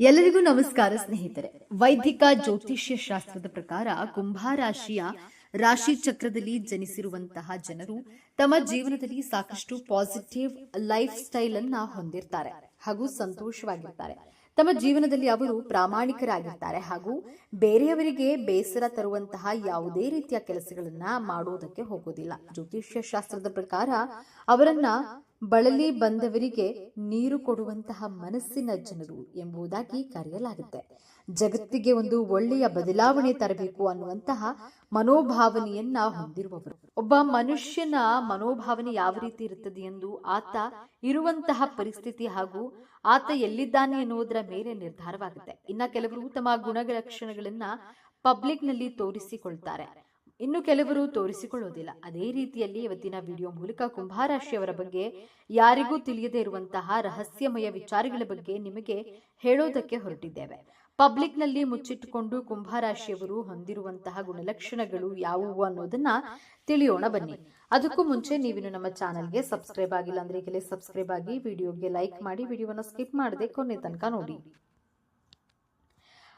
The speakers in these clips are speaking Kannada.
ಎಲ್ಲರಿಗೂ ನಮಸ್ಕಾರ, ಸ್ನೇಹಿತರೆ. ವೈದಿಕ ಜ್ಯೋತಿಷ್ಯ ಶಾಸ್ತ್ರದ ಪ್ರಕಾರ ಕುಂಭರಾಶಿಯ ರಾಶಿ ಚಕ್ರದಲ್ಲಿ ಜನಿಸಿರುವಂತಹ ಜನರು ತಮ್ಮ ಜೀವನದಲ್ಲಿ ಸಾಕಷ್ಟು ಪಾಸಿಟಿವ್ ಲೈಫ್ ಸ್ಟೈಲ್ ಅನ್ನ ಹೊಂದಿರ್ತಾರೆ ಹಾಗೂ ಸಂತೋಷವಾಗಿರ್ತಾರೆ. ತಮ್ಮ ಜೀವನದಲ್ಲಿ ಅವರು ಪ್ರಾಮಾಣಿಕರಾಗಿರ್ತಾರೆ ಹಾಗೂ ಬೇರೆಯವರಿಗೆ ಬೇಸರ ತರುವಂತಹ ಯಾವುದೇ ರೀತಿಯ ಕೆಲಸಗಳನ್ನ ಮಾಡುವುದಕ್ಕೆ ಹೋಗೋದಿಲ್ಲ. ಜ್ಯೋತಿಷ್ಯ ಶಾಸ್ತ್ರದ ಪ್ರಕಾರ ಅವರನ್ನ ಬಳಲಿ ಬಂದವರಿಗೆ ನೀರು ಕೊಡುವಂತಹ ಮನಸ್ಸಿನ ಜನರು ಎಂಬುದಾಗಿ ಕರೆಯಲಾಗುತ್ತೆ. ಜಗತ್ತಿಗೆ ಒಂದು ಒಳ್ಳೆಯ ಬದಲಾವಣೆ ತರಬೇಕು ಅನ್ನುವಂತಹ ಮನೋಭಾವನೆಯನ್ನ ಹೊಂದಿರುವವರು. ಒಬ್ಬ ಮನುಷ್ಯನ ಮನೋಭಾವನೆ ಯಾವ ರೀತಿ ಇರುತ್ತದೆ ಎಂದು ಆತ ಇರುವಂತಹ ಪರಿಸ್ಥಿತಿ ಹಾಗೂ ಆತ ಎಲ್ಲಿದ್ದಾನೆ ಎನ್ನುವುದರ ಮೇಲೆ ನಿರ್ಧಾರವಾಗುತ್ತೆ. ಇನ್ನ ಕೆಲವರು ತಮ್ಮ ಗುಣಲಕ್ಷಣಗಳನ್ನ ಪಬ್ಲಿಕ್ನಲ್ಲಿ ತೋರಿಸಿಕೊಳ್ತಾರೆ. ಇನ್ನು ಕೆಲವರು ತೋರಿಸಿಕೊಳ್ಳೋದಿಲ್ಲ. ಅದೇ ರೀತಿಯಲ್ಲಿ ಇವತ್ತಿನ ವಿಡಿಯೋ ಮೂಲಕ ಕುಂಭಾರಾಶಿಯವರ ಬಗ್ಗೆ ಯಾರಿಗೂ ತಿಳಿಯದೇ ಇರುವಂತಹ ರಹಸ್ಯಮಯ ವಿಚಾರಗಳ ಬಗ್ಗೆ ನಿಮಗೆ ಹೇಳೋದಕ್ಕೆ ಹೊರಟಿದ್ದೇವೆ. ಪಬ್ಲಿಕ್ನಲ್ಲಿ ಮುಚ್ಚಿಟ್ಟುಕೊಂಡು ಕುಂಭರಾಶಿಯವರು ಹೊಂದಿರುವಂತಹ ಗುಣಲಕ್ಷಣಗಳು ಯಾವುವು ಅನ್ನೋದನ್ನ ತಿಳಿಯೋಣ ಬನ್ನಿ. ಅದಕ್ಕೂ ಮುಂಚೆ ನೀವಿನ್ನು ನಮ್ಮ ಚಾನಲ್ಗೆ ಸಬ್ಸ್ಕ್ರೈಬ್ ಆಗಿಲ್ಲ ಅಂದ್ರೆ ಈಗಲೇ ಸಬ್ಸ್ಕ್ರೈಬ್ ಆಗಿ ವಿಡಿಯೋಗೆ ಲೈಕ್ ಮಾಡಿ ವಿಡಿಯೋನ ಸ್ಕಿಪ್ ಮಾಡದೆ ಕೊನೆ ತನಕ ನೋಡಿ.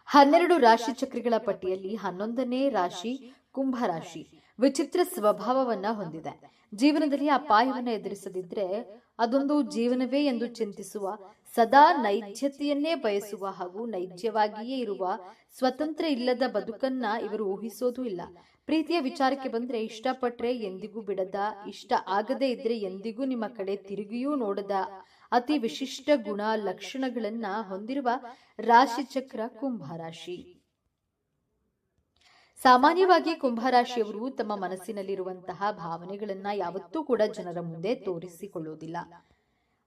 ಹನ್ನೆರಡು ರಾಶಿ ಚಕ್ರಗಳ ಪಟ್ಟಿಯಲ್ಲಿ ಹನ್ನೊಂದನೇ ರಾಶಿ ಕುಂಭರಾಶಿ ವಿಚಿತ್ರ ಸ್ವಭಾವವನ್ನ ಹೊಂದಿದೆ. ಜೀವನದಲ್ಲಿ ಅಪಾಯವನ್ನು ಎದುರಿಸದಿದ್ರೆ ಅದೊಂದು ಜೀವನವೇ ಎಂದು ಚಿಂತಿಸುವ, ಸದಾ ನೈಜ್ಯತೆಯನ್ನೇ ಬಯಸುವ ಹಾಗೂ ನೈಜ್ಯವಾಗಿಯೇ ಇರುವ ಸ್ವತಂತ್ರ ಇಲ್ಲದ ಬದುಕನ್ನ ಇವರು ಊಹಿಸೋದು ಇಲ್ಲ. ಪ್ರೀತಿಯ ವಿಚಾರಕ್ಕೆ ಬಂದ್ರೆ ಇಷ್ಟಪಟ್ರೆ ಎಂದಿಗೂ ಬಿಡದ, ಇಷ್ಟ ಆಗದೇ ಇದ್ರೆ ಎಂದಿಗೂ ನಿಮ್ಮ ಕಡೆ ತಿರುಗಿಯೂ ನೋಡದ ಅತಿ ವಿಶಿಷ್ಟ ಗುಣ ಲಕ್ಷಣಗಳನ್ನ ಹೊಂದಿರುವ ರಾಶಿಚಕ್ರ ಕುಂಭರಾಶಿ. ಸಾಮಾನ್ಯವಾಗಿ ಕುಂಭರಾಶಿಯವರು ತಮ್ಮ ಮನಸ್ಸಿನಲ್ಲಿರುವಂತಹ ಭಾವನೆಗಳನ್ನ ಯಾವತ್ತೂ ಕೂಡ ಜನರ ಮುಂದೆ ತೋರಿಸಿಕೊಳ್ಳುವುದಿಲ್ಲ.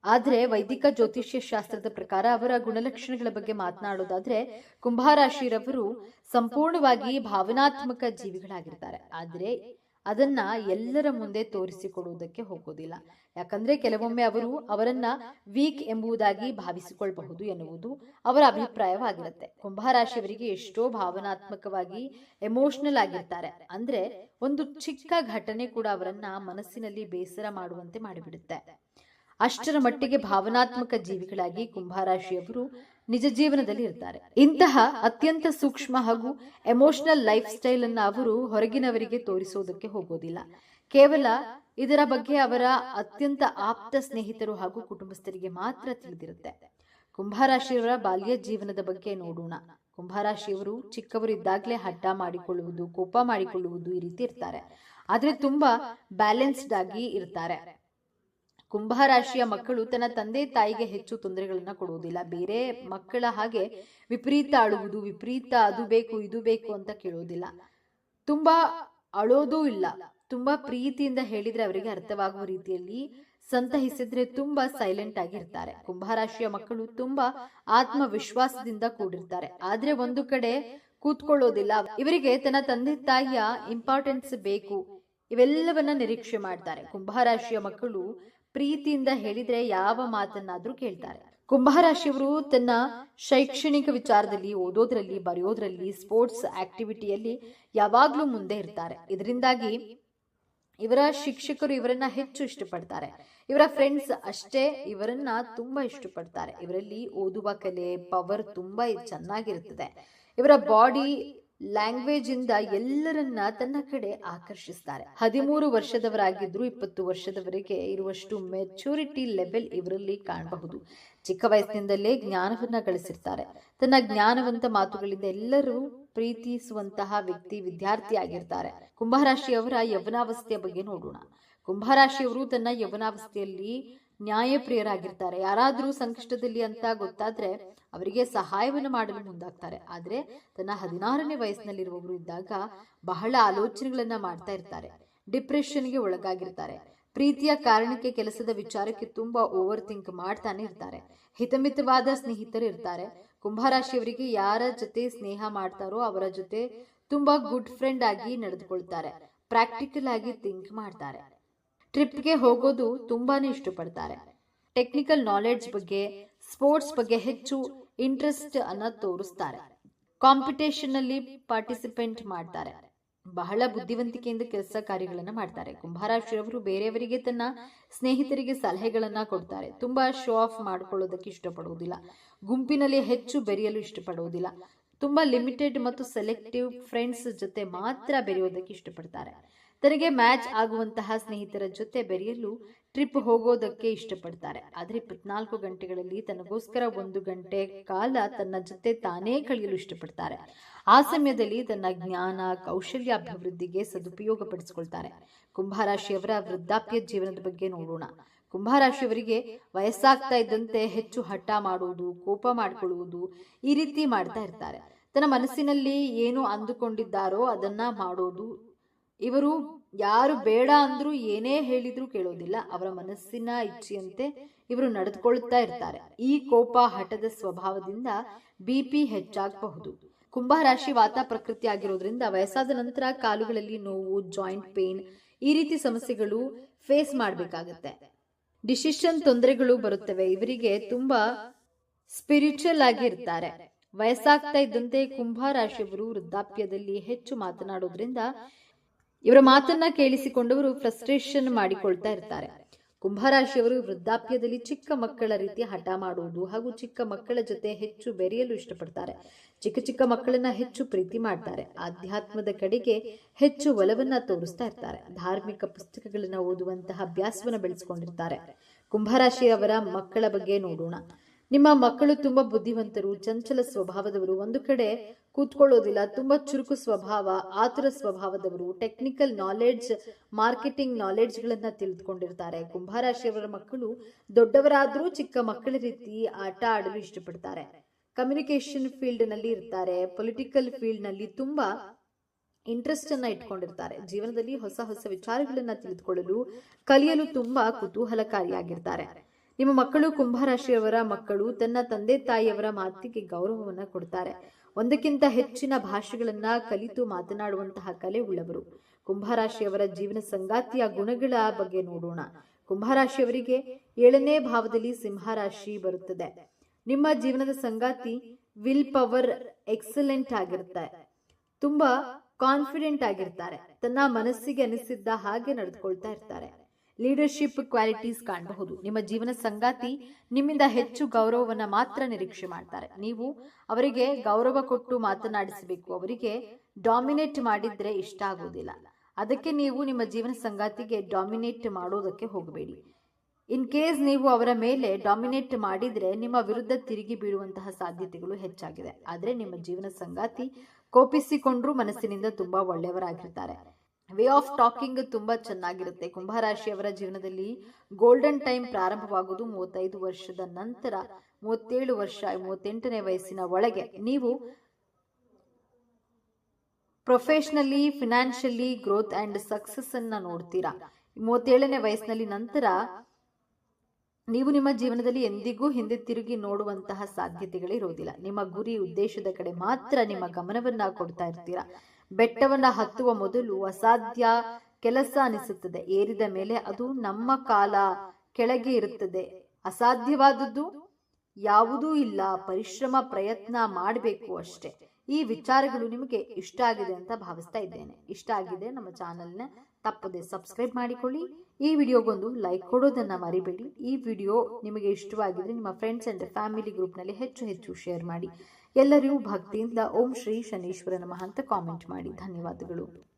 ಆದ್ರೆ ವೈದಿಕ ಜ್ಯೋತಿಷ್ಯ ಶಾಸ್ತ್ರದ ಪ್ರಕಾರ ಅವರ ಗುಣಲಕ್ಷಣಗಳ ಬಗ್ಗೆ ಮಾತನಾಡೋದಾದ್ರೆ ಕುಂಭರಾಶಿರವರು ಸಂಪೂರ್ಣವಾಗಿ ಭಾವನಾತ್ಮಕ ಜೀವಿಗಳಾಗಿರ್ತಾರೆ. ಆದ್ರೆ ಅದನ್ನ ಎಲ್ಲರ ಮುಂದೆ ತೋರಿಸಿಕೊಡುವುದಕ್ಕೆ ಹೋಗೋದಿಲ್ಲ ಯಾಕಂದ್ರೆ ಕೆಲವೊಮ್ಮೆ ಅವರು ಅವರನ್ನ ವೀಕ್ ಎಂಬುದಾಗಿ ಭಾವಿಸಿಕೊಳ್ಳಬಹುದು ಎನ್ನುವುದು ಅವರ ಅಭಿಪ್ರಾಯವಾಗಿರುತ್ತೆ. ಕುಂಭರಾಶಿಯವರಿಗೆ ಎಷ್ಟೋ ಭಾವನಾತ್ಮಕವಾಗಿ ಎಮೋಷನಲ್ ಆಗಿರ್ತಾರೆ. ಅಂದ್ರೆ ಒಂದು ಚಿಕ್ಕ ಘಟನೆ ಕೂಡ ಅವರನ್ನ ಮನಸ್ಸಿನಲ್ಲಿ ಬೇಸರ ಮಾಡುವಂತೆ ಮಾಡಿಬಿಡುತ್ತೆ. ಅಷ್ಟರ ಮಟ್ಟಿಗೆ ಭಾವನಾತ್ಮಕ ಜೀವಿಗಳಾಗಿ ಕುಂಭರಾಶಿಯವರು ನಿಜ ಜೀವನದಲ್ಲಿ ಇರ್ತಾರೆ. ಇಂತಹ ಅತ್ಯಂತ ಸೂಕ್ಷ್ಮ ಹಾಗೂ ಎಮೋಷನಲ್ ಲೈಫ್ ಸ್ಟೈಲ್ ಅನ್ನ ಅವರು ಹೊರಗಿನವರಿಗೆ ತೋರಿಸೋದಕ್ಕೆ ಹೋಗೋದಿಲ್ಲ. ಕೇವಲ ಇದರ ಬಗ್ಗೆ ಅವರ ಅತ್ಯಂತ ಆಪ್ತ ಸ್ನೇಹಿತರು ಹಾಗೂ ಕುಟುಂಬಸ್ಥರಿಗೆ ಮಾತ್ರ ತಿಳಿದಿರುತ್ತೆ. ಕುಂಭರಾಶಿಯವರ ಬಾಲ್ಯ ಜೀವನದ ಬಗ್ಗೆ ನೋಡೋಣ. ಕುಂಭರಾಶಿಯವರು ಚಿಕ್ಕವರು ಇದ್ದಾಗಲೇ ಹಠ ಮಾಡಿಕೊಳ್ಳುವುದು ಕೋಪ ಮಾಡಿಕೊಳ್ಳುವುದು ಈ ರೀತಿ ಇರ್ತಾರೆ. ಆದ್ರೆ ತುಂಬಾ ಬ್ಯಾಲೆನ್ಸ್ಡ್ ಆಗಿ ಇರ್ತಾರೆ. ಕುಂಭರಾಶಿಯ ಮಕ್ಕಳು ತನ್ನ ತಂದೆ ತಾಯಿಗೆ ಹೆಚ್ಚು ತೊಂದರೆಗಳನ್ನು ಕೊಡುವುದಿಲ್ಲ. ಬೇರೆ ಮಕ್ಕಳ ಹಾಗೆ ವಿಪರೀತ ಅಳುವುದು ವಿಪರೀತ ಅದು ಬೇಕು ಇದು ಬೇಕು ಅಂತ ಕೇಳೋದಿಲ್ಲ ತುಂಬಾ ಅಳೋದೂ ಇಲ್ಲ. ತುಂಬಾ ಪ್ರೀತಿಯಿಂದ ಹೇಳಿದ್ರೆ ಅವರಿಗೆ ಅರ್ಥವಾಗುವ ರೀತಿಯಲ್ಲಿ ಸಂತಹಿಸಿದ್ರೆ ತುಂಬಾ ಸೈಲೆಂಟ್ ಆಗಿರ್ತಾರೆ. ಕುಂಭರಾಶಿಯ ಮಕ್ಕಳು ತುಂಬಾ ಆತ್ಮವಿಶ್ವಾಸದಿಂದ ಕೂಡಿರ್ತಾರೆ. ಆದ್ರೆ ಒಂದು ಕಡೆ ಕೂತ್ಕೊಳ್ಳೋದಿಲ್ಲ. ಇವರಿಗೆ ತನ್ನ ತಂದೆ ತಾಯಿಯ ಇಂಪಾರ್ಟೆನ್ಸ್ ಬೇಕು. ಇವೆಲ್ಲವನ್ನ ನಿರೀಕ್ಷೆ ಮಾಡ್ತಾರೆ. ಕುಂಭರಾಶಿಯ ಮಕ್ಕಳು ಪ್ರೀತಿಯಿಂದ ಹೇಳಿದ್ರೆ ಯಾವ ಮಾತನ್ನಾದ್ರೂ ಕೇಳ್ತಾರೆ. ಕುಂಭರಾಶಿಯವರು ತನ್ನ ಶೈಕ್ಷಣಿಕ ವಿಚಾರದಲ್ಲಿ, ಓದೋದ್ರಲ್ಲಿ, ಬರೆಯೋದ್ರಲ್ಲಿ, ಸ್ಪೋರ್ಟ್ಸ್ ಆಕ್ಟಿವಿಟಿಯಲ್ಲಿ ಯಾವಾಗ್ಲೂ ಮುಂದೆ ಇರ್ತಾರೆ. ಇದರಿಂದಾಗಿ ಇವರ ಶಿಕ್ಷಕರು ಇವರನ್ನ ಹೆಚ್ಚು ಇಷ್ಟಪಡ್ತಾರೆ. ಇವರ ಫ್ರೆಂಡ್ಸ್ ಅಷ್ಟೇ ಇವರನ್ನ ತುಂಬಾ ಇಷ್ಟಪಡ್ತಾರೆ. ಇವರಲ್ಲಿ ಓದುವ ಕಲೆ ಪವರ್ ತುಂಬಾ ಚೆನ್ನಾಗಿರುತ್ತದೆ. ಇವರ ಬಾಡಿ ಲ್ಯಾಂಗ್ವೇಜ್ ಇಂದ ಎಲ್ಲರನ್ನ ತನ್ನ ಕಡೆ ಆಕರ್ಷಿಸ್ತಾರೆ. ಹದಿಮೂರು ವರ್ಷದವರಾಗಿದ್ರು ಇಪ್ಪತ್ತು ವರ್ಷದವರೆಗೆ ಇರುವಷ್ಟು ಮೆಚುರಿಟಿ ಲೆವೆಲ್ ಇವರಲ್ಲಿ ಕಾಣಬಹುದು. ಚಿಕ್ಕ ವಯಸ್ಸಿನಿಂದಲೇ ಜ್ಞಾನವನ್ನ ಗಳಿಸಿರ್ತಾರೆ. ತನ್ನ ಜ್ಞಾನವಂತ ಮಾತುಗಳಿಂದ ಎಲ್ಲರೂ ಪ್ರೀತಿಸುವಂತಹ ವ್ಯಕ್ತಿ, ವಿದ್ಯಾರ್ಥಿ ಆಗಿರ್ತಾರೆ. ಕುಂಭರಾಶಿಯವರ ಯೌವನಾವಸ್ಥೆಯ ಬಗ್ಗೆ ನೋಡೋಣ. ಕುಂಭರಾಶಿಯವರು ತನ್ನ ಯೌವನಾವಸ್ಥೆಯಲ್ಲಿ ನ್ಯಾಯಪ್ರಿಯರಾಗಿರ್ತಾರೆ. ಯಾರಾದರೂ ಸಂಕಷ್ಟದಲ್ಲಿ ಅಂತ ಗೊತ್ತಾದ್ರೆ ಅವರಿಗೆ ಸಹಾಯವನ್ನು ಮಾಡಲು ಮುಂದಾಗ್ತಾರೆ. ಆದ್ರೆ ತನ್ನ ಹದಿನಾರನೇ ವಯಸ್ಸಿನಲ್ಲಿರುವವರು ಇದ್ದಾಗ ಬಹಳ ಆಲೋಚನೆಗಳನ್ನ ಮಾಡ್ತಾ ಇರ್ತಾರೆ. ಡಿಪ್ರೆಷನ್ಗೆ ಒಳಗಾಗಿರ್ತಾರೆ. ಪ್ರೀತಿಯ ಕಾರಣಕ್ಕೆ ಕೆಲಸದ ವಿಚಾರಕ್ಕೆ ತುಂಬಾ ಓವರ್ ಥಿಂಕ್ ಮಾಡ್ತಾನೆ ಇರ್ತಾರೆ. ಹಿತಮಿತವಾದ ಸ್ನೇಹಿತರು ಇರ್ತಾರೆ. ಕುಂಭರಾಶಿಯವರಿಗೆ ಯಾರ ಜೊತೆ ಸ್ನೇಹ ಮಾಡ್ತಾರೋ ಅವರ ಜೊತೆ ತುಂಬಾ ಗುಡ್ ಫ್ರೆಂಡ್ ಆಗಿ ನಡೆದುಕೊಳ್ತಾರೆ. ಪ್ರಾಕ್ಟಿಕಲ್ ಆಗಿ ಥಿಂಕ್ ಮಾಡ್ತಾರೆ. ಟ್ರಿಪ್ಗೆ ಹೋಗೋದು ತುಂಬಾನೇ ಇಷ್ಟಪಡ್ತಾರೆ. ಟೆಕ್ನಿಕಲ್ ನಾಲೆಡ್ಜ್ ಬಗ್ಗೆ, ಸ್ಪೋರ್ಟ್ಸ್ ಬಗ್ಗೆ ಹೆಚ್ಚು ಇಂಟ್ರೆಸ್ಟ್ ಅನ್ನ ತೋರಿಸ್ತಾರೆ. ಕಾಂಪಿಟೇಷನ್ ಅಲ್ಲಿ ಪಾರ್ಟಿಸಿಪೇಟ್ ಮಾಡ್ತಾರೆ. ಬಹಳ ಬುದ್ಧಿವಂತಿಕೆಯಿಂದ ಕೆಲಸ ಕಾರ್ಯಗಳನ್ನು ಮಾಡ್ತಾರೆ. ಕುಂಭರಾಶಿಯವರು ಬೇರೆಯವರಿಗೆ ತನ್ನ ಸ್ನೇಹಿತರಿಗೆ ಸಲಹೆಗಳನ್ನ ಕೊಡ್ತಾರೆ. ತುಂಬಾ ಶೋ ಆಫ್ ಮಾಡ್ಕೊಳ್ಳೋದಕ್ಕೆ ಇಷ್ಟಪಡುವುದಿಲ್ಲ ಗುಂಪಿನಲ್ಲಿ ಹೆಚ್ಚು ಬೆರೆಯಲು ಇಷ್ಟಪಡುವುದಿಲ್ಲ ತುಂಬಾ ಲಿಮಿಟೆಡ್ ಮತ್ತು ಸೆಲೆಕ್ಟಿವ್ ಫ್ರೆಂಡ್ಸ್ ಜೊತೆ ಮಾತ್ರ ಬೆರೆಯೋದಕ್ಕೆ ಇಷ್ಟಪಡ್ತಾರೆ. ತನಗೆ ಮ್ಯಾಚ್ ಆಗುವಂತಹ ಸ್ನೇಹಿತರ ಜೊತೆ ಬೆರೆಯಲು ಟ್ರಿಪ್ ಹೋಗೋದಕ್ಕೆ ಇಷ್ಟಪಡ್ತಾರೆ. ಆದರೆ ಇಪ್ಪತ್ನಾಲ್ಕು ಗಂಟೆಗಳಲ್ಲಿ ತನಗೋಸ್ಕರ ಒಂದು ಗಂಟೆ ಕಾಲ ತನ್ನ ಜೊತೆ ತಾನೇ ಕಳೆಯಲು ಇಷ್ಟಪಡ್ತಾರೆ. ಆ ಸಮಯದಲ್ಲಿ ತನ್ನ ಜ್ಞಾನ, ಕೌಶಲ್ಯ, ಅಭಿವೃದ್ಧಿಗೆ ಸದುಪಯೋಗ ಪಡಿಸಿಕೊಳ್ತಾರೆ ಕುಂಭರಾಶಿಯವರ ವೃದ್ಧಾಪ್ಯ ಜೀವನದ ಬಗ್ಗೆ ನೋಡೋಣ. ಕುಂಭರಾಶಿಯವರಿಗೆ ವಯಸ್ಸಾಗ್ತಾ ಇದ್ದಂತೆ ಹೆಚ್ಚು ಹಠ ಮಾಡುವುದು, ಕೋಪ ಮಾಡಿಕೊಳ್ಳುವುದು ಈ ರೀತಿ ಮಾಡ್ತಾ ಇರ್ತಾರೆ. ತನ್ನ ಮನಸ್ಸಿನಲ್ಲಿ ಏನು ಅಂದುಕೊಂಡಿದ್ದಾರೋ ಅದನ್ನ ಮಾಡೋದು ಇವರು ಯಾರು ಬೇಡ ಅಂದ್ರೂ ಏನೇ ಹೇಳಿದ್ರು ಕೇಳೋದಿಲ್ಲ, ಅವರ ಮನಸ್ಸಿನ ಇಚ್ಛೆಯಂತೆ ಇವರು ನಡೆದುಕೊಳ್ತಾ ಇರ್ತಾರೆ. ಈ ಕೋಪ ಹಠದ ಸ್ವಭಾವದಿಂದ ಬಿಪಿ ಹೆಚ್ಚಾಗಬಹುದು. ಕುಂಭರಾಶಿ ವಾತ ಪ್ರಕೃತಿ ಆಗಿರೋದ್ರಿಂದ ವಯಸ್ಸಾದ ನಂತರ ಕಾಲುಗಳಲ್ಲಿ ನೋವು, ಜಾಯಿಂಟ್ ಪೇನ್ ಈ ರೀತಿ ಸಮಸ್ಯೆಗಳು ಫೇಸ್ ಮಾಡಬೇಕಾಗತ್ತೆ. ಡಿಸಿಷನ್ ತೊಂದರೆಗಳು ಬರುತ್ತವೆ. ಇವರಿಗೆ ತುಂಬಾ ಸ್ಪಿರಿಚುವಲ್ ಆಗಿ ಇರ್ತಾರೆ ವಯಸ್ಸಾಗ್ತಾ ಇದ್ದಂತೆ ಕುಂಭ ರಾಶಿಯವರು ವೃದ್ಧಾಪ್ಯದಲ್ಲಿ ಹೆಚ್ಚು ಮಾತನಾಡೋದ್ರಿಂದ ಇವರ ಮಾತನ್ನ ಕೇಳಿಸಿಕೊಂಡವರು ಫ್ರಸ್ಟ್ರೇಷನ್ ಮಾಡಿಕೊಳ್ತಾ ಇರ್ತಾರೆ. ಕುಂಭರಾಶಿಯವರು ವೃದ್ಧಾಪ್ಯದಲ್ಲಿ ಚಿಕ್ಕ ಮಕ್ಕಳ ರೀತಿ ಹಠ ಮಾಡುವುದು ಹಾಗೂ ಚಿಕ್ಕ ಮಕ್ಕಳ ಜೊತೆ ಹೆಚ್ಚು ಬೆರೆಯಲು ಇಷ್ಟಪಡ್ತಾರೆ. ಚಿಕ್ಕ ಚಿಕ್ಕ ಮಕ್ಕಳನ್ನ ಹೆಚ್ಚು ಪ್ರೀತಿ ಮಾಡ್ತಾರೆ. ಆಧ್ಯಾತ್ಮದ ಕಡೆಗೆ ಹೆಚ್ಚು ಒಲವನ್ನ ತೋರಿಸ್ತಾ ಇರ್ತಾರೆ. ಧಾರ್ಮಿಕ ಪುಸ್ತಕಗಳನ್ನ ಓದುವಂತಹ ಅಭ್ಯಾಸವನ್ನ ಬೆಳೆಸ್ಕೊಂಡಿರ್ತಾರೆ. ಕುಂಭರಾಶಿಯವರ ಮಕ್ಕಳ ಬಗ್ಗೆ ನೋಡೋಣ. ನಿಮ್ಮ ಮಕ್ಕಳು ತುಂಬಾ ಬುದ್ಧಿವಂತರು, ಚಂಚಲ ಸ್ವಭಾವದವರು. ಒಂದು ಕಡೆ ಕೂತ್ಕೊಳ್ಳೋದಿಲ್ಲ. ತುಂಬ ಚುರುಕು ಸ್ವಭಾವ, ಆತುರ ಸ್ವಭಾವದವರು ಟೆಕ್ನಿಕಲ್ ನಾಲೆಡ್ಜ್ ಮಾರ್ಕೆಟಿಂಗ್ ನಾಲೆಡ್ಜ್ಗಳನ್ನ ತಿಳಿದುಕೊಂಡಿರ್ತಾರೆ. ಕುಂಭರಾಶಿಯವರ ಮಕ್ಕಳು ದೊಡ್ಡವರಾದ್ರೂ ಚಿಕ್ಕ ಮಕ್ಕಳ ರೀತಿ ಆಟ ಆಡಲು ಇಷ್ಟಪಡ್ತಾರೆ. ಕಮ್ಯುನಿಕೇಶನ್ ಫೀಲ್ಡ್ನಲ್ಲಿ ಇರ್ತಾರೆ. ಪೊಲಿಟಿಕಲ್ ಫೀಲ್ಡ್ನಲ್ಲಿ ನಲ್ಲಿ ತುಂಬಾ ಇಂಟ್ರೆಸ್ಟ್ ಅನ್ನ ಇಟ್ಕೊಂಡಿರ್ತಾರೆ. ಜೀವನದಲ್ಲಿ ಹೊಸ ಹೊಸ ವಿಚಾರಗಳನ್ನ ತಿಳಿದುಕೊಳ್ಳಲು, ಕಲಿಯಲು ತುಂಬಾ ಕುತೂಹಲಕಾರಿಯಾಗಿರ್ತಾರೆ. ನಿಮ್ಮ ಮಕ್ಕಳು ಕುಂಭರಾಶಿಯವರ ಮಕ್ಕಳು ತನ್ನ ತಂದೆ ತಾಯಿಯವರ ಮಾತಿಗೆ ಗೌರವವನ್ನ ಕೊಡ್ತಾರೆ. ಒಂದಕ್ಕಿಂತ ಹೆಚ್ಚಿನ ಭಾಷೆಗಳನ್ನ ಕಲಿತು ಮಾತನಾಡುವಂತಹ ಕಲೆ ಉಳ್ಳವರು. ಕುಂಭರಾಶಿಯವರ ಜೀವನ ಸಂಗಾತಿಯ ಗುಣಗಳ ಬಗ್ಗೆ ನೋಡೋಣ. ಕುಂಭರಾಶಿಯವರಿಗೆ ಏಳನೇ ಭಾವದಲ್ಲಿ ಸಿಂಹರಾಶಿ ಬರುತ್ತದೆ. ನಿಮ್ಮ ಜೀವನದ ಸಂಗಾತಿ ವಿಲ್ ಪವರ್ ಎಕ್ಸಲೆಂಟ್ ಆಗಿರುತ್ತೆ. ತುಂಬಾ ಕಾನ್ಫಿಡೆಂಟ್ ಆಗಿರ್ತಾರೆ. ತನ್ನ ಮನಸ್ಸಿಗೆ ಅನಿಸಿದ್ದ ಹಾಗೆ ನಡೆದುಕೊಳ್ತಾ ಇರ್ತಾರೆ. ಲೀಡರ್ಶಿಪ್ ಕ್ವಾಲಿಟೀಸ್ ಕಾಣಬಹುದು. ನಿಮ್ಮ ಜೀವನ ಸಂಗಾತಿ ನಿಮ್ಮಿಂದ ಹೆಚ್ಚು ಗೌರವವನ್ನು ಮಾತ್ರ ನಿರೀಕ್ಷೆ ಮಾಡ್ತಾರೆ. ನೀವು ಅವರಿಗೆ ಗೌರವ ಕೊಟ್ಟು ಮಾತನಾಡಿಸಬೇಕು. ಅವರಿಗೆ ಡಾಮಿನೇಟ್ ಮಾಡಿದ್ರೆ ಇಷ್ಟ ಆಗೋದಿಲ್ಲ. ಅದಕ್ಕೆ ನೀವು ನಿಮ್ಮ ಜೀವನ ಸಂಗಾತಿಗೆ ಡಾಮಿನೇಟ್ ಮಾಡೋದಕ್ಕೆ ಹೋಗಬೇಡಿ. ಇನ್ ಕೇಸ್ ನೀವು ಅವರ ಮೇಲೆ ಡಾಮಿನೇಟ್ ಮಾಡಿದ್ರೆ ನಿಮ್ಮ ವಿರುದ್ಧ ತಿರುಗಿ ಬೀಳುವಂತಹ ಸಾಧ್ಯತೆಗಳು ಹೆಚ್ಚಾಗಿದೆ. ಆದರೆ ನಿಮ್ಮ ಜೀವನ ಸಂಗಾತಿ ಕೋಪಿಸಿಕೊಂಡ್ರೂ ಮನಸ್ಸಿನಿಂದ ತುಂಬಾ ಒಳ್ಳೆಯವರಾಗಿರ್ತಾರೆ. ವೇ ಆಫ್ ಟಾಕಿಂಗ್ ತುಂಬಾ ಚೆನ್ನಾಗಿರುತ್ತೆ. ಕುಂಭರಾಶಿಯವರ ಜೀವನದಲ್ಲಿ ಗೋಲ್ಡನ್ ಟೈಮ್ ಪ್ರಾರಂಭವಾಗುವುದು ಮೂವತ್ತೈದು ವರ್ಷದ ನಂತರ, ಮೂವತ್ತೇಳು ವರ್ಷ, ಮೂವತ್ತೆಂಟನೇ ವಯಸ್ಸಿನ ಒಳಗೆ. ನೀವು professionally, financially growth and success ಅನ್ನ ನೋಡ್ತೀರಾ. ಮೂವತ್ತೇಳನೇ ವಯಸ್ಸಿನಲ್ಲಿ ನಂತರ ನೀವು ನಿಮ್ಮ ಜೀವನದಲ್ಲಿ ಎಂದಿಗೂ ಹಿಂದೆ ತಿರುಗಿ ನೋಡುವಂತಹ ಸಾಧ್ಯತೆಗಳಿರೋದಿಲ್ಲ. ನಿಮ್ಮ ಗುರಿ, ಉದ್ದೇಶದ ಕಡೆ ಮಾತ್ರ ನಿಮ್ಮ ಗಮನವನ್ನ ಕೊಡ್ತಾ ಇರ್ತೀರಾ. ಬೆಟ್ಟವನ್ನ ಹತ್ತುವ ಮೊದಲು ಅಸಾಧ್ಯ ಕೆಲಸ ಅನಿಸುತ್ತದೆ. ಏರಿದ ಮೇಲೆ ಅದು ನಮ್ಮ ಕಾಲ ಕೆಳಗೆ ಇರುತ್ತದೆ. ಅಸಾಧ್ಯವಾದದ್ದು ಯಾವುದೂ ಇಲ್ಲ. ಪರಿಶ್ರಮ, ಪ್ರಯತ್ನ ಮಾಡಬೇಕು ಅಷ್ಟೇ. ಈ ವಿಚಾರಗಳು ನಿಮಗೆ ಇಷ್ಟ ಆಗಿದೆ ಅಂತ ಭಾವಿಸ್ತಾ ಇದ್ದೇನೆ. ಇಷ್ಟ ಆಗಿದೆ ನಮ್ಮ ಚಾನಲ್ನ, ತಪ್ಪದೆ ಸಬ್ಸ್ಕ್ರೈಬ್ ಮಾಡಿಕೊಳ್ಳಿ. ಈ ವಿಡಿಯೋಗೊಂದು ಲೈಕ್ ಕೊಡೋದನ್ನ ಮರಿಬೇಡಿ. ಈ ವಿಡಿಯೋ ನಿಮಗೆ ಇಷ್ಟವಾಗಿದ್ರೆ ನಿಮ್ಮ ಫ್ರೆಂಡ್ಸ್ ಅಂಡ್ ಫ್ಯಾಮಿಲಿ ಗ್ರೂಪ್ನಲ್ಲಿ ಹೆಚ್ಚು ಹೆಚ್ಚು ಶೇರ್ ಮಾಡಿ. ಎಲ್ಲರಿಗೂ ಭಕ್ತಿಯಿಂದ ಓಂ ಶ್ರೀ ಶನೀಶ್ವರ ನಮಃ ಅಂತ ಕಾಮೆಂಟ್ ಮಾಡಿ. ಧನ್ಯವಾದಗಳು.